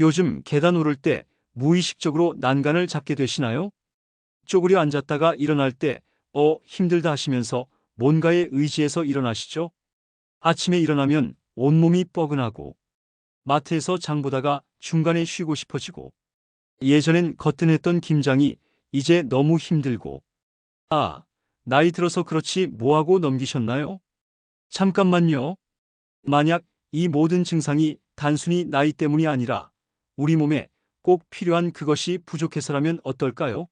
요즘 계단 오를 때 무의식적으로 난간을 잡게 되시나요? 쪼그려 앉았다가 일어날 때, 어, 힘들다 하시면서 뭔가에 의지해서 일어나시죠? 아침에 일어나면 온몸이 뻐근하고, 마트에서 장 보다가 중간에 쉬고 싶어지고, 예전엔 거뜬했던 김장이 이제 너무 힘들고, 아, 나이 들어서 그렇지 뭐하고 넘기셨나요? 잠깐만요. 만약 이 모든 증상이 단순히 나이 때문이 아니라 우리 몸에 꼭 필요한 그것이 부족해서라면 어떨까요?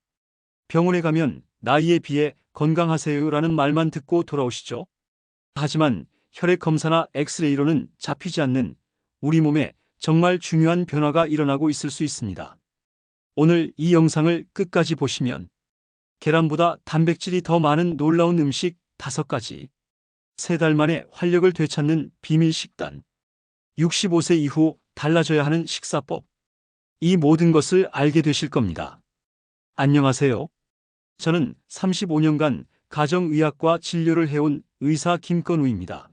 병원에 가면 나이에 비해 건강하세요라는 말만 듣고 돌아오시죠. 하지만 혈액 검사나 엑스레이로는 잡히지 않는 우리 몸에 정말 중요한 변화가 일어나고 있을 수 있습니다. 오늘 이 영상을 끝까지 보시면 계란보다 단백질이 더 많은 놀라운 음식 5가지, 3달 만에 활력을 되찾는 비밀 식단, 65세 이후 달라져야 하는 식사법, 이 모든 것을 알게 되실 겁니다. 안녕하세요. 저는 35년간 가정의학과 진료를 해온 의사 김건우입니다.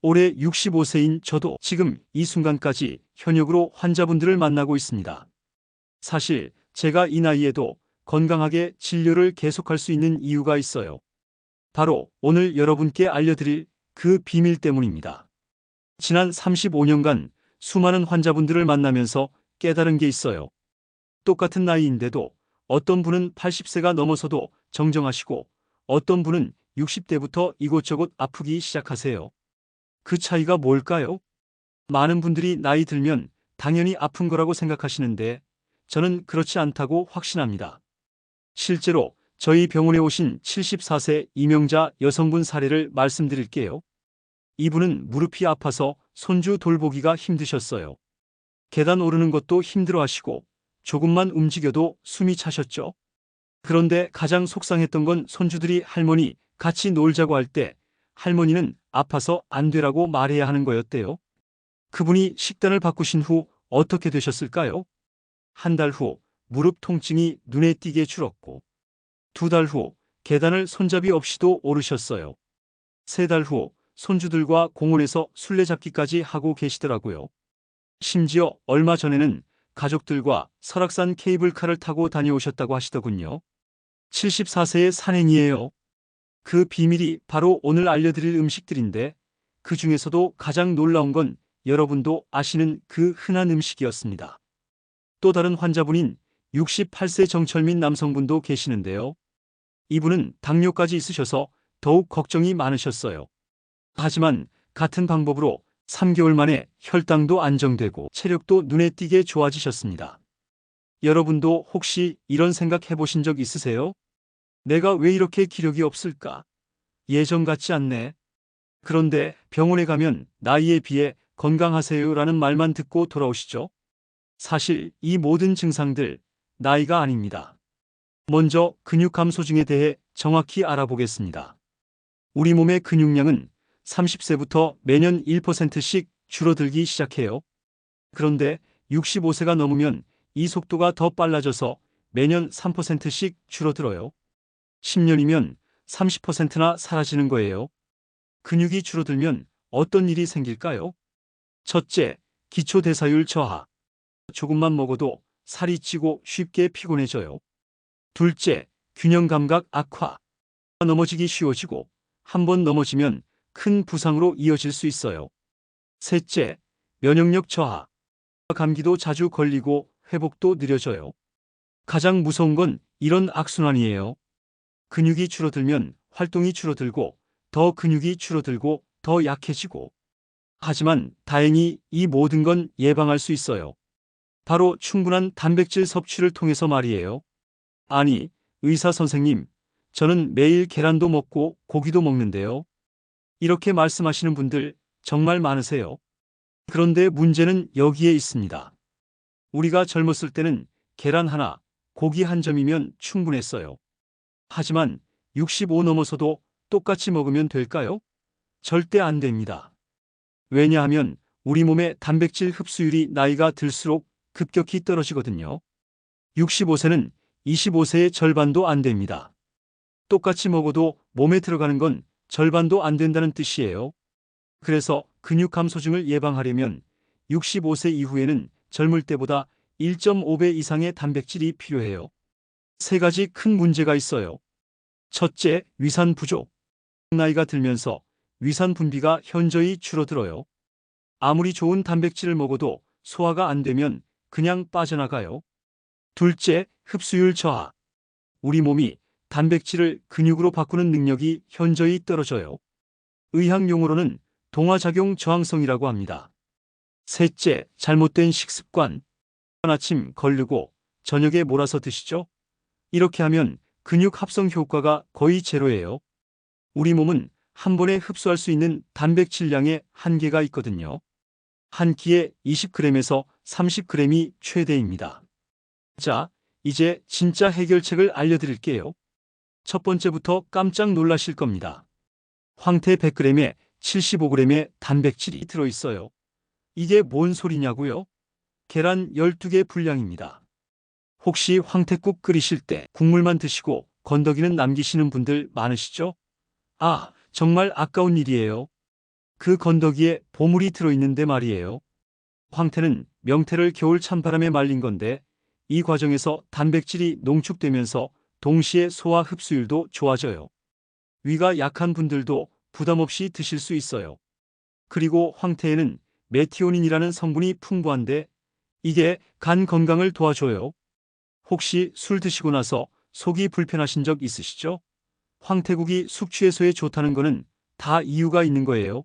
올해 65세인 저도 지금 이 순간까지 현역으로 환자분들을 만나고 있습니다. 사실 제가 이 나이에도 건강하게 진료를 계속할 수 있는 이유가 있어요. 바로 오늘 여러분께 알려드릴 그 비밀 때문입니다. 지난 35년간 수많은 환자분들을 만나면서 깨달은 게 있어요. 똑같은 나이인데도 어떤 분은 80세가 넘어서도 정정하시고 어떤 분은 60대부터 이곳저곳 아프기 시작하세요. 그 차이가 뭘까요? 많은 분들이 나이 들면 당연히 아픈 거라고 생각하시는데 저는 그렇지 않다고 확신합니다. 실제로 저희 병원에 오신 74세 이명자 여성분 사례를 말씀드릴게요. 이분은 무릎이 아파서 손주 돌보기가 힘드셨어요. 계단 오르는 것도 힘들어 하시고 조금만 움직여도 숨이 차셨죠. 그런데 가장 속상했던 건 손주들이 할머니 같이 놀자고 할 때 할머니는 아파서 안 되라고 말해야 하는 거였대요. 그분이 식단을 바꾸신 후 어떻게 되셨을까요? 한 달 후 무릎 통증이 눈에 띄게 줄었고 두 달 후 계단을 손잡이 없이도 오르셨어요. 세 달 후 손주들과 공원에서 술래잡기까지 하고 계시더라고요. 심지어 얼마 전에는 가족들과 설악산 케이블카를 타고 다녀오셨다고 하시더군요. 74세의 산행이에요. 그 비밀이 바로 오늘 알려드릴 음식들인데 그 중에서도 가장 놀라운 건 여러분도 아시는 그 흔한 음식이었습니다. 또 다른 환자분인 68세 정철민 남성분도 계시는데요. 이분은 당뇨까지 있으셔서 더욱 걱정이 많으셨어요. 하지만 같은 방법으로 3개월 만에 혈당도 안정되고 체력도 눈에 띄게 좋아지셨습니다. 여러분도 혹시 이런 생각 해보신 적 있으세요? 내가 왜 이렇게 기력이 없을까? 예전 같지 않네. 그런데 병원에 가면 나이에 비해 건강하세요라는 말만 듣고 돌아오시죠? 사실 이 모든 증상들 나이가 아닙니다. 먼저 근육 감소증에 대해 정확히 알아보겠습니다. 우리 몸의 근육량은 30세부터 매년 1%씩 줄어들기 시작해요. 그런데 65세가 넘으면 이 속도가 더 빨라져서 매년 3%씩 줄어들어요. 10년이면 30%나 사라지는 거예요. 근육이 줄어들면 어떤 일이 생길까요? 첫째, 기초대사율 저하. 조금만 먹어도 살이 찌고 쉽게 피곤해져요. 둘째, 균형 감각 악화. 넘어지기 쉬워지고 한 번 넘어지면 큰 부상으로 이어질 수 있어요. 셋째, 면역력 저하. 감기도 자주 걸리고 회복도 느려져요. 가장 무서운 건 이런 악순환이에요. 근육이 줄어들면 활동이 줄어들고 더 근육이 줄어들고 더 약해지고 하지만 다행히 이 모든 건 예방할 수 있어요. 바로 충분한 단백질 섭취를 통해서 말이에요. 아니, 의사 선생님, 저는 매일 계란도 먹고 고기도 먹는데요. 이렇게 말씀하시는 분들 정말 많으세요. 그런데 문제는 여기에 있습니다. 우리가 젊었을 때는 계란 하나, 고기 한 점이면 충분했어요. 하지만 65 넘어서도 똑같이 먹으면 될까요? 절대 안 됩니다. 왜냐하면 우리 몸의 단백질 흡수율이 나이가 들수록 급격히 떨어지거든요. 65세는 25세의 절반도 안 됩니다. 똑같이 먹어도 몸에 들어가는 건 절반도 안 된다는 뜻이에요. 그래서 근육 감소증을 예방하려면 65세 이후에는 젊을 때보다 1.5배 이상의 단백질이 필요해요. 세 가지 큰 문제가 있어요. 첫째, 위산 부족. 나이가 들면서 위산 분비가 현저히 줄어들어요. 아무리 좋은 단백질을 먹어도 소화가 안 되면 그냥 빠져나가요. 둘째, 흡수율 저하. 우리 몸이 단백질을 근육으로 바꾸는 능력이 현저히 떨어져요. 의학 용어로는 동화작용 저항성이라고 합니다. 셋째, 잘못된 식습관. 아침 걸르고 저녁에 몰아서 드시죠? 이렇게 하면 근육 합성 효과가 거의 제로예요. 우리 몸은 한 번에 흡수할 수 있는 단백질량의 한계가 있거든요. 한 끼에 20g에서 30g이 최대입니다. 자, 이제 진짜 해결책을 알려드릴게요. 첫 번째부터 깜짝 놀라실 겁니다. 황태 100g에 75g의 단백질이 들어있어요. 이게 뭔 소리냐고요? 계란 12개 분량입니다. 혹시 황태국 끓이실 때 국물만 드시고 건더기는 남기시는 분들 많으시죠? 아, 정말 아까운 일이에요. 그 건더기에 보물이 들어있는데 말이에요. 황태는 명태를 겨울 찬바람에 말린 건데 이 과정에서 단백질이 농축되면서 동시에 소화 흡수율도 좋아져요. 위가 약한 분들도 부담 없이 드실 수 있어요. 그리고 황태에는 메티오닌이라는 성분이 풍부한데 이게 간 건강을 도와줘요. 혹시 술 드시고 나서 속이 불편하신 적 있으시죠? 황태국이 숙취해소에 좋다는 거는 다 이유가 있는 거예요.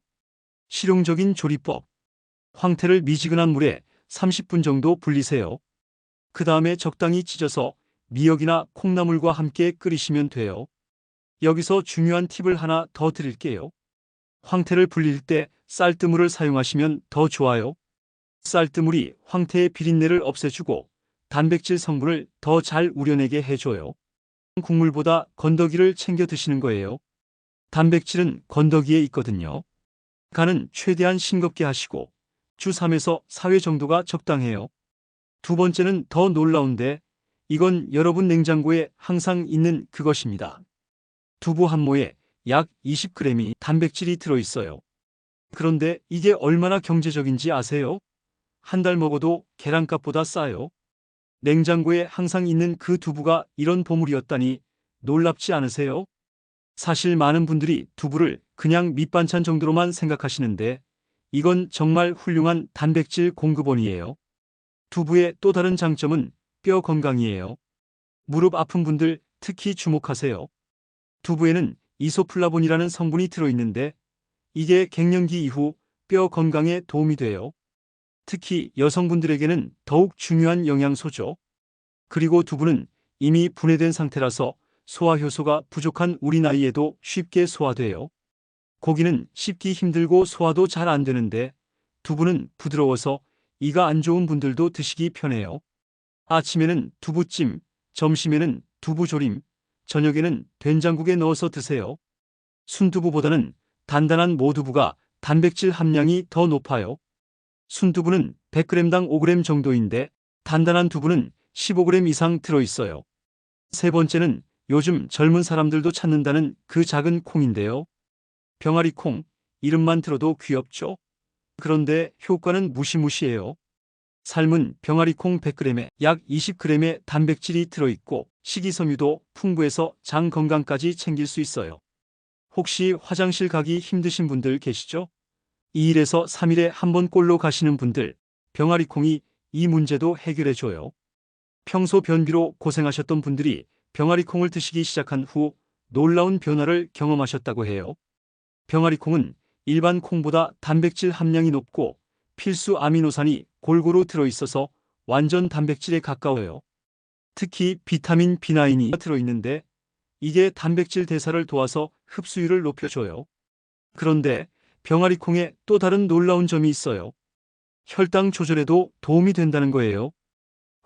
실용적인 조리법. 황태를 미지근한 물에 30분 정도 불리세요. 그 다음에 적당히 찢어서 미역이나 콩나물과 함께 끓이시면 돼요. 여기서 중요한 팁을 하나 더 드릴게요. 황태를 불릴 때 쌀뜨물을 사용하시면 더 좋아요. 쌀뜨물이 황태의 비린내를 없애주고 단백질 성분을 더 잘 우려내게 해줘요. 국물보다 건더기를 챙겨 드시는 거예요. 단백질은 건더기에 있거든요. 간은 최대한 싱겁게 하시고 주 3에서 4회 정도가 적당해요. 두 번째는 더 놀라운데 이건 여러분 냉장고에 항상 있는 그것입니다. 두부 한 모에 약 20g이 단백질이 들어있어요. 그런데 이게 얼마나 경제적인지 아세요? 한 달 먹어도 계란값보다 싸요. 냉장고에 항상 있는 그 두부가 이런 보물이었다니 놀랍지 않으세요? 사실 많은 분들이 두부를 그냥 밑반찬 정도로만 생각하시는데 이건 정말 훌륭한 단백질 공급원이에요. 두부의 또 다른 장점은 뼈 건강이에요. 무릎 아픈 분들 특히 주목하세요. 두부에는 이소플라본이라는 성분이 들어있는데 이게 갱년기 이후 뼈 건강에 도움이 돼요. 특히 여성분들에게는 더욱 중요한 영양소죠. 그리고 두부는 이미 분해된 상태라서 소화 효소가 부족한 우리 나이에도 쉽게 소화돼요. 고기는 씹기 힘들고 소화도 잘 안 되는데 두부는 부드러워서 이가 안 좋은 분들도 드시기 편해요. 아침에는 두부찜, 점심에는 두부조림, 저녁에는 된장국에 넣어서 드세요. 순두부보다는 단단한 모두부가 단백질 함량이 더 높아요. 순두부는 100g당 5g 정도인데 단단한 두부는 15g 이상 들어있어요. 세 번째는 요즘 젊은 사람들도 찾는다는 그 작은 콩인데요. 병아리 콩, 이름만 들어도 귀엽죠? 그런데 효과는 무시무시해요. 삶은 병아리 콩 100g에 약 20g의 단백질이 들어있고 식이섬유도 풍부해서 장 건강까지 챙길 수 있어요. 혹시 화장실 가기 힘드신 분들 계시죠? 2일에서 3일에 한 번 꼴로 가시는 분들, 병아리 콩이 이 문제도 해결해줘요. 평소 변비로 고생하셨던 분들이 병아리 콩을 드시기 시작한 후 놀라운 변화를 경험하셨다고 해요. 병아리 콩은 일반 콩보다 단백질 함량이 높고 필수 아미노산이 골고루 들어있어서 완전 단백질에 가까워요. 특히 비타민 B9이 들어있는데 이게 단백질 대사를 도와서 흡수율을 높여줘요. 그런데 병아리 콩에 또 다른 놀라운 점이 있어요. 혈당 조절에도 도움이 된다는 거예요.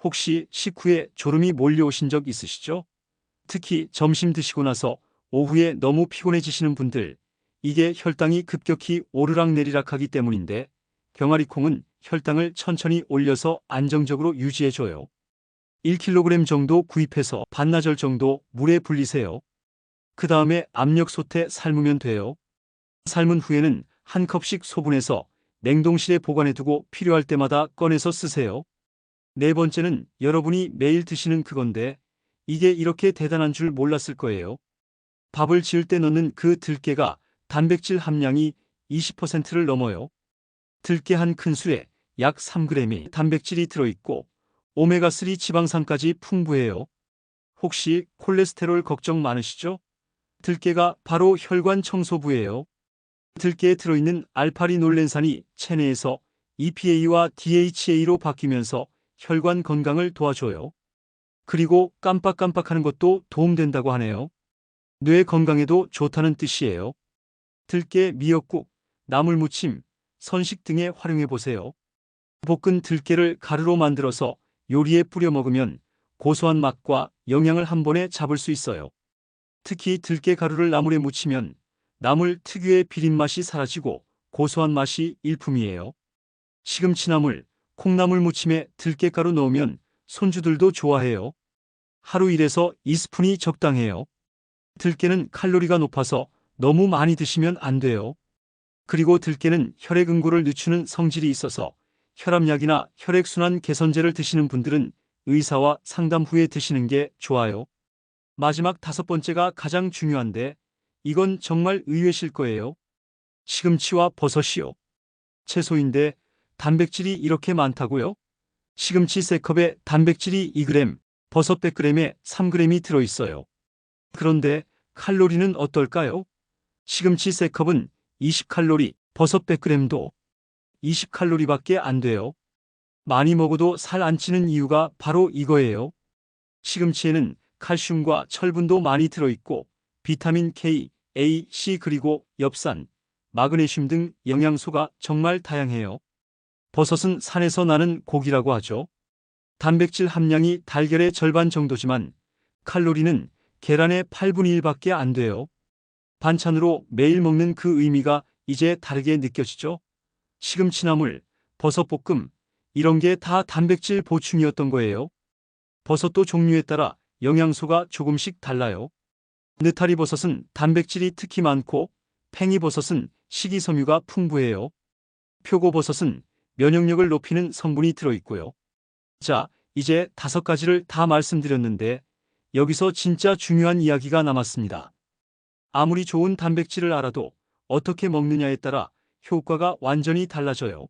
혹시 식후에 졸음이 몰려오신 적 있으시죠? 특히 점심 드시고 나서 오후에 너무 피곤해지시는 분들, 이게 혈당이 급격히 오르락내리락 하기 때문인데 병아리콩은 혈당을 천천히 올려서 안정적으로 유지해줘요. 1kg 정도 구입해서 반나절 정도 물에 불리세요. 그 다음에 압력솥에 삶으면 돼요. 삶은 후에는 한 컵씩 소분해서 냉동실에 보관해두고 필요할 때마다 꺼내서 쓰세요. 네 번째는 여러분이 매일 드시는 그건데 이게 이렇게 대단한 줄 몰랐을 거예요. 밥을 지을 때 넣는 그 들깨가 단백질 함량이 20%를 넘어요. 들깨 한 큰술에 약 3g의 단백질이 들어있고 오메가3 지방산까지 풍부해요. 혹시 콜레스테롤 걱정 많으시죠? 들깨가 바로 혈관 청소부예요. 들깨에 들어있는 알파리놀렌산이 체내에서 EPA와 DHA로 바뀌면서 혈관 건강을 도와줘요. 그리고 깜빡깜빡하는 것도 도움된다고 하네요. 뇌 건강에도 좋다는 뜻이에요. 들깨 미역국, 나물무침, 선식 등에 활용해 보세요. 볶은 들깨를 가루로 만들어서 요리에 뿌려 먹으면 고소한 맛과 영양을 한 번에 잡을 수 있어요. 특히 들깨 가루를 나물에 묻히면 나물 특유의 비린 맛이 사라지고 고소한 맛이 일품이에요. 시금치나물, 콩나물 무침에 들깨가루 넣으면 손주들도 좋아해요. 하루 1에서 2스푼이 적당해요. 들깨는 칼로리가 높아서 너무 많이 드시면 안 돼요. 그리고 들깨는 혈액응고를 늦추는 성질이 있어서 혈압약이나 혈액순환 개선제를 드시는 분들은 의사와 상담 후에 드시는 게 좋아요. 마지막 다섯 번째가 가장 중요한데 이건 정말 의외실 거예요. 시금치와 버섯이요. 채소인데 단백질이 이렇게 많다고요? 시금치 3컵에 단백질이 2g, 버섯 100g에 3g이 들어있어요. 그런데 칼로리는 어떨까요? 시금치 3컵은 20칼로리, 버섯 100g도 20칼로리밖에 안 돼요. 많이 먹어도 살 안 찌는 이유가 바로 이거예요. 시금치에는 칼슘과 철분도 많이 들어있고 비타민 K, A, C 그리고 엽산, 마그네슘 등 영양소가 정말 다양해요. 버섯은 산에서 나는 고기라고 하죠. 단백질 함량이 달걀의 절반 정도지만 칼로리는 계란의 8분의 1밖에 안 돼요. 반찬으로 매일 먹는 그 의미가 이제 다르게 느껴지죠? 시금치나물, 버섯볶음, 이런 게 다 단백질 보충이었던 거예요. 버섯도 종류에 따라 영양소가 조금씩 달라요. 느타리 버섯은 단백질이 특히 많고 팽이버섯은 식이섬유가 풍부해요. 표고버섯은 면역력을 높이는 성분이 들어있고요. 자, 이제 다섯 가지를 다 말씀드렸는데 여기서 진짜 중요한 이야기가 남았습니다. 아무리 좋은 단백질을 알아도 어떻게 먹느냐에 따라 효과가 완전히 달라져요.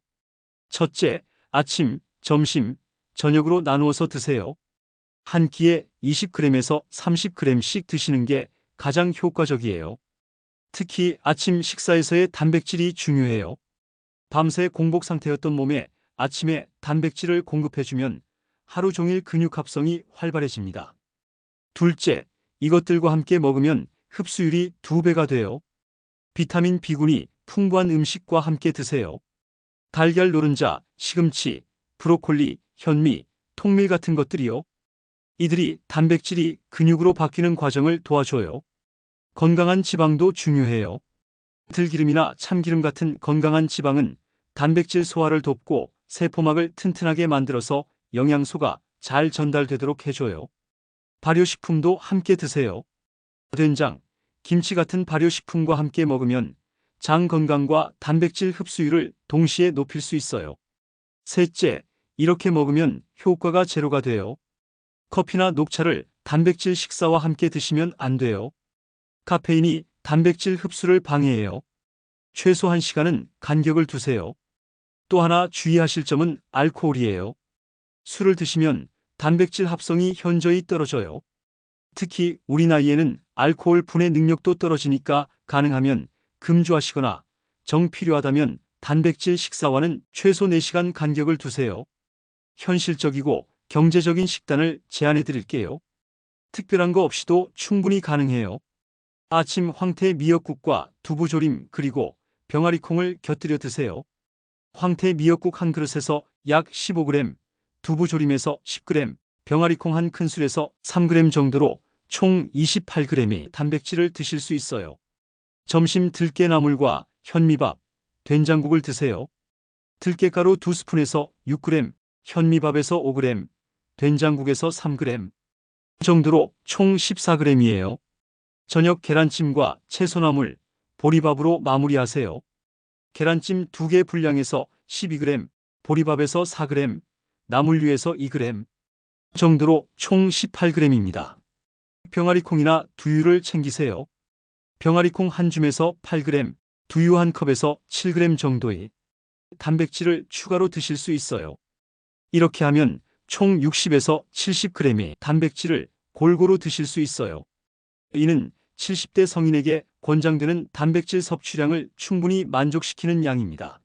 첫째, 아침, 점심, 저녁으로 나누어서 드세요. 한 끼에 20g에서 30g씩 드시는 게 가장 효과적이에요. 특히 아침 식사에서의 단백질이 중요해요. 밤새 공복 상태였던 몸에 아침에 단백질을 공급해주면 하루 종일 근육 합성이 활발해집니다. 둘째, 이것들과 함께 먹으면 흡수율이 두 배가 돼요. 비타민 B군이 풍부한 음식과 함께 드세요. 달걀 노른자, 시금치, 브로콜리, 현미, 통밀 같은 것들이요. 이들이 단백질이 근육으로 바뀌는 과정을 도와줘요. 건강한 지방도 중요해요. 들기름이나 참기름 같은 건강한 지방은 단백질 소화를 돕고 세포막을 튼튼하게 만들어서 영양소가 잘 전달되도록 해줘요. 발효식품도 함께 드세요. 된장, 김치 같은 발효식품과 함께 먹으면 장 건강과 단백질 흡수율을 동시에 높일 수 있어요. 셋째, 이렇게 먹으면 효과가 제로가 돼요. 커피나 녹차를 단백질 식사와 함께 드시면 안 돼요. 카페인이 단백질 흡수를 방해해요. 최소 1시간은 간격을 두세요. 또 하나 주의하실 점은 알코올이에요. 술을 드시면 단백질 합성이 현저히 떨어져요. 특히 우리 나이에는 알코올 분해 능력도 떨어지니까 가능하면 금주하시거나 정 필요하다면 단백질 식사와는 최소 4시간 간격을 두세요. 현실적이고 경제적인 식단을 제안해 드릴게요. 특별한 거 없이도 충분히 가능해요. 아침 황태 미역국과 두부조림 그리고 병아리콩을 곁들여 드세요. 황태 미역국 한 그릇에서 약 15g, 두부조림에서 10g, 병아리콩 한 큰술에서 3g 정도로 총 28g의 단백질을 드실 수 있어요. 점심 들깨나물과 현미밥, 된장국을 드세요. 들깨가루 2스푼에서 6g, 현미밥에서 5g, 된장국에서 3g 정도로 총 14g이에요. 저녁 계란찜과 채소나물, 보리밥으로 마무리하세요. 계란찜 2개 분량에서 12g, 보리밥에서 4g, 나물류에서 2g 정도로 총 18g입니다. 병아리콩이나 두유를 챙기세요. 병아리콩 한 줌에서 8g, 두유 한 컵에서 7g 정도의 단백질을 추가로 드실 수 있어요. 이렇게 하면 총 60에서 70g의 단백질을 골고루 드실 수 있어요. 이는 70대 성인에게 권장되는 단백질 섭취량을 충분히 만족시키는 양입니다.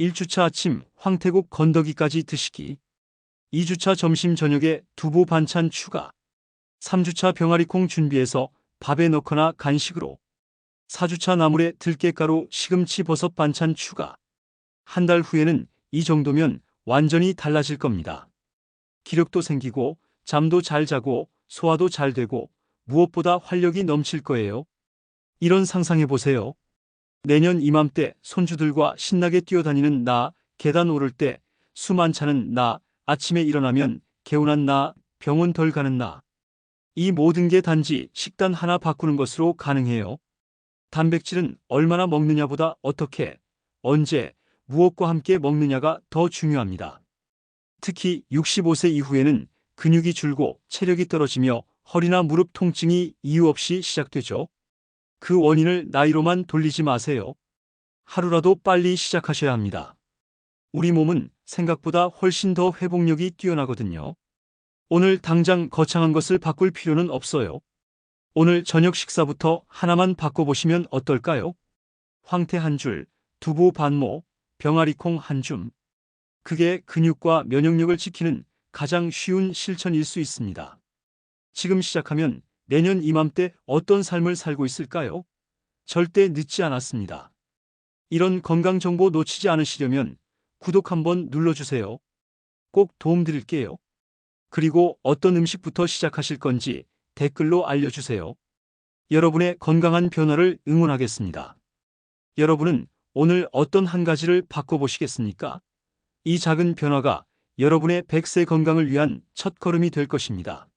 1주차 아침 황태국 건더기까지 드시기. 2주차 점심 저녁에 두부 반찬 추가. 3주차 병아리콩 준비해서 밥에 넣거나 간식으로. 4주차 나물에 들깨가루 시금치 버섯 반찬 추가. 한 달 후에는 이 정도면 완전히 달라질 겁니다. 기력도 생기고 잠도 잘 자고 소화도 잘 되고 무엇보다 활력이 넘칠 거예요. 이런 상상해 보세요. 내년 이맘때 손주들과 신나게 뛰어다니는 나, 계단 오를 때 수만 차는 나, 아침에 일어나면 개운한 나, 병원 덜 가는 나. 이 모든 게 단지 식단 하나 바꾸는 것으로 가능해요. 단백질은 얼마나 먹느냐보다 어떻게, 언제, 무엇과 함께 먹느냐가 더 중요합니다. 특히 65세 이후에는 근육이 줄고 체력이 떨어지며 허리나 무릎 통증이 이유 없이 시작되죠. 그 원인을 나이로만 돌리지 마세요. 하루라도 빨리 시작하셔야 합니다. 우리 몸은 생각보다 훨씬 더 회복력이 뛰어나거든요. 오늘 당장 거창한 것을 바꿀 필요는 없어요. 오늘 저녁 식사부터 하나만 바꿔보시면 어떨까요? 황태 한 줄, 두부 반모, 병아리콩 한 줌. 그게 근육과 면역력을 지키는 가장 쉬운 실천일 수 있습니다. 지금 시작하면 내년 이맘때 어떤 삶을 살고 있을까요? 절대 늦지 않았습니다. 이런 건강 정보 놓치지 않으시려면 구독 한번 눌러주세요. 꼭 도움드릴게요. 그리고 어떤 음식부터 시작하실 건지 댓글로 알려주세요. 여러분의 건강한 변화를 응원하겠습니다. 여러분은 오늘 어떤 한 가지를 바꿔보시겠습니까? 이 작은 변화가 여러분의 100세 건강을 위한 첫 걸음이 될 것입니다.